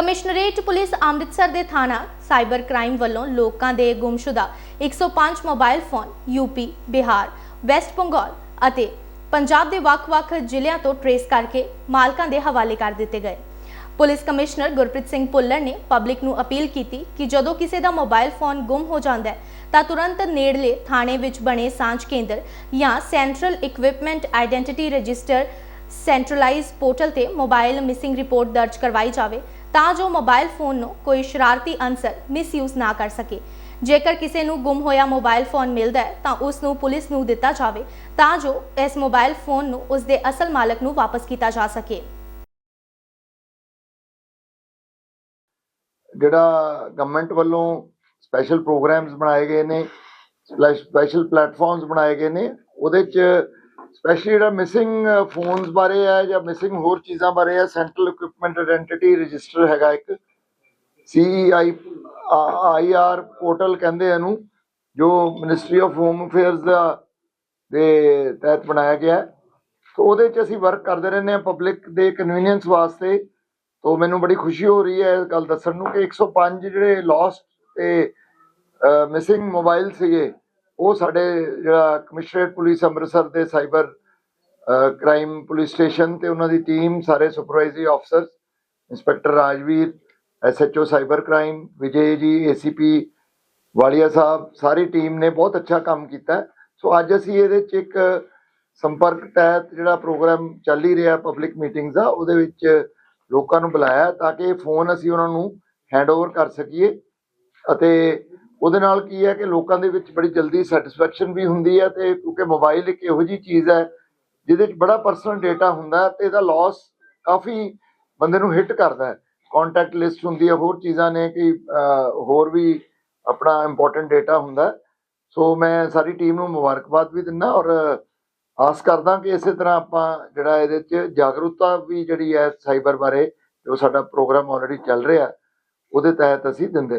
Commissionerate police Amritsar ਦੇ ਥਾਣਾ cyber crime ਵੱਲੋਂ ਲੋਕਾਂ ਦੇ ਗੁੰਮਸ਼ੁਦਾ 105 mobile phone UP Bihar, West Bengal ਅਤੇ ਪੰਜਾਬ ਦੇ ਵੱਖ-ਵੱਖ ਜ਼ਿਲ੍ਹਿਆਂ ਤੋਂ ਟਰੇਸ ਕਰਕੇ ਮਾਲਕਾਂ ਦੇ ਹਵਾਲੇ ਕਰ ਦਿੱਤੇ ਗਏ। ਪੁਲਿਸ ਕਮਿਸ਼ਨਰ ਗੁਰਪ੍ਰੀਤ ਸਿੰਘ ਭੁੱਲਰ ਨੇ ਪਬਲਿਕ ਨੂੰ ਅਪੀਲ ਕੀਤੀ ਕਿ ਜਦੋਂ ਕਿਸੇ ਦਾ ਮੋਬਾਈਲ ਫੋਨ ਗੁੰਮ ਹੋ ਜਾਂਦਾ ਹੈ, ਤਾਂ ਤੁਰੰਤ ਨੇੜਲੇ ਥਾਣੇ ਵਿੱਚ ਬਣੇ ਸਾਂਝ ਕੇਂਦਰ ਜਾਂ central equipment identity register centralised portal ਤੇ ਮੋਬਾਈਲ ਮਿਸਿੰਗ ਰਿਪੋਰਟ ਦਰਜ ਕਰਵਾਈ ਜਾਵੇ ਤਾਂ ਜੋ ਮੋਬਾਈਲ ਫੋਨ ਨੂੰ ਕੋਈ ਸ਼ਰਾਰਤੀ ਅਨਸਰ ਮਿਸਯੂਜ਼ ਨਾ ਕਰ ਸਕੇ। ਜੇਕਰ ਕਿਸੇ ਨੂੰ ਗੁੰਮ ਹੋਇਆ ਮੋਬਾਈਲ ਫੋਨ ਮਿਲਦਾ ਹੈ, ਤਾਂ ਉਸ ਨੂੰ ਪੁਲਿਸ ਨੂੰ ਦਿੱਤਾ ਜਾਵੇ, ਤਾਂ ਜੋ ਇਸ ਮੋਬਾਈਲ ਫੋਨ ਨੂੰ ਉਸ ਦੇ ਅਸਲ ਮਾਲਕ ਨੂੰ ਵਾਪਸ ਕੀਤਾ ਜਾ ਸਕੇ। ਜਿਹੜਾ ਗਵਰਨਮੈਂਟ ਵੱਲੋਂ ਸਪੈਸ਼ਲ ਪ੍ਰੋਗਰਾਮਸ ਬਣਾਏ ਗਏ ਨੇ ਸਪੈਸ਼ਲ ਪਲੇਟਫਾਰਮਸ ਬਣਾਏ ਗਏ ਨੇ, ਉਹਦੇ ਚ ਸਪੈਸ਼ਲੀ ਜਿਹੜਾ ਮਿਸਿੰਗ ਫੋਨਸ uh, ਬਾਰੇ ਹੈ ਜਾਂ ਮਿਸਿੰਗ ਹੋਰ ਚੀਜ਼ਾਂ ਬਾਰੇ ਹੈ ਸੈਂਟਰਲ ਇਕਵਿਪਮੈਂਟ ਆਇਡੈਂਟੀਟੀ ਰਜਿਸਟਰ ਹੈਗਾ ਇੱਕ। ਸੀਆਈ ਆਈਆਰ ਪੋਰਟਲ ਕਹਿੰਦੇ ਇਹਨੂੰ, ਜੋ ਮਿਨਿਸਟਰੀ ਆਫ ਹੋਮ ਅਫੇਅਰਸ ਦਾ, ਦੇ ਤਹਿਤ ਬਣਾਇਆ ਗਿਆ ਸੋ ਉਹਦੇ ਚ ਅਸੀਂ ਵਰਕ ਕਰਦੇ ਰਹਿੰਦੇ ਆ ਪਬਲਿਕ ਦੇ ਕਨਵੀਨੀਅੰਸ ਵਾਸਤੇ। ਤੋ ਮੈਨੂੰ ਬੜੀ ਖੁਸ਼ੀ ਹੋ ਰਹੀ ਹੈ ਇਹ ਗੱਲ ਦੱਸਣ ਨੂੰ ਕਿ 105 ਜਿਹੜੇ ਲੋਸਟ ਤੇ ਮਿਸਿੰਗ ਮੋਬਾਈਲ ਸੀਗੇ ਉਹ ਸਾਡੇ ਜਿਹੜਾ ਕਮਿਸ਼ਨਰੇਟ ਪੁਲਿਸ ਅੰਮ੍ਰਿਤਸਰ ਦੇ ਸਾਈਬਰ ਕ੍ਰਾਈਮ ਪੁਲਿਸ ਸਟੇਸ਼ਨ ਤੇ ਉਹਨਾਂ ਦੀ ਟੀਮ, ਸਾਰੇ supervisory officers, inspector Rajveer, SHO cyber crime, Vijay ji, ACP Walia ਸਾਹਿਬ, ਸਾਰੀ ਟੀਮ ਨੇ ਬਹੁਤ ਅੱਛਾ ਕੰਮ ਕੀਤਾ। ਸੋ ਅੱਜ ਅਸੀਂ ਇਹਦੇ ਚ ਇੱਕ ਸੰਪਰਕ ਤਹਿਤ ਜਿਹੜਾ ਪ੍ਰੋਗਰਾਮ ਚੱਲ ਹੀ ਰਿਹਾ ਪਬਲਿਕ ਮੀਟਿੰਗਸ ਦਾ, ਉਹਦੇ ਵਿੱਚ ਲੋਕਾਂ ਨੂੰ ਬੁਲਾਇਆ ਤਾਂ ਕਿ ਫੋਨ ਅਸੀਂ ਉਹਨਾਂ ਨੂੰ ਹੈਂਡਓਵਰ ਕਰ ਸਕੀਏ ਅਤੇ ਉਹਦੇ ਨਾਲ ਕੀ ਹੈ ਕਿ ਲੋਕਾਂ ਦੇ ਵਿੱਚ ਬੜੀ ਜਲਦੀ ਸੈਟੀਸਫੈਕਸ਼ਨ ਵੀ ਹੁੰਦੀ ਹੈ ਤੇ ਕਿਉਂਕਿ ਮੋਬਾਈਲ ਇੱਕ ਇਹੋ ਜੀ ਚੀਜ਼ ਹੈ ਜਿਹਦੇ ਵਿੱਚ ਬੜਾ ਪਰਸਨਲ ਡਾਟਾ ਹੁੰਦਾ ਹੈ ਤੇ ਇਹਦਾ ਲਾਸ ਕਾਫੀ ਬੰਦੇ ਨੂੰ ਹਿੱਟ ਕਰਦਾ ਹੈ। ਕੰਟੈਕਟ ਲਿਸਟ ਹੁੰਦੀ ਹੈ, ਹੋਰ ਚੀਜ਼ਾਂ ਨੇ ਕਿ ਹੋਰ ਵੀ ਆਪਣਾ ਇੰਪੋਰਟੈਂਟ ਡਾਟਾ ਹੁੰਦਾ ਸੋ ਮੈਂ ਸਾਰੀ ਟੀਮ ਨੂੰ ਮੁਬਾਰਕਬਾਦ ਵੀ ਦਿੰਦਾ ਔਰ ਆਸ ਕਰਦਾ ਕਿ ਇਸੇ ਤਰ੍ਹਾਂ ਆਪਾਂ ਜਿਹੜਾ ਇਹਦੇ 'ਚ ਜਾਗਰੂਕਤਾ ਵੀ ਜਿਹੜੀ ਹੈ ਸਾਈਬਰ ਬਾਰੇ, ਜੋ ਸਾਡਾ ਪ੍ਰੋਗਰਾਮ ਆਲਰੇਡੀ ਚੱਲ ਰਿਹਾ ਉਹਦੇ ਤਹਿਤ ਅਸੀਂ ਦਿੰਦੇ ਰਹਾਂਗੇ।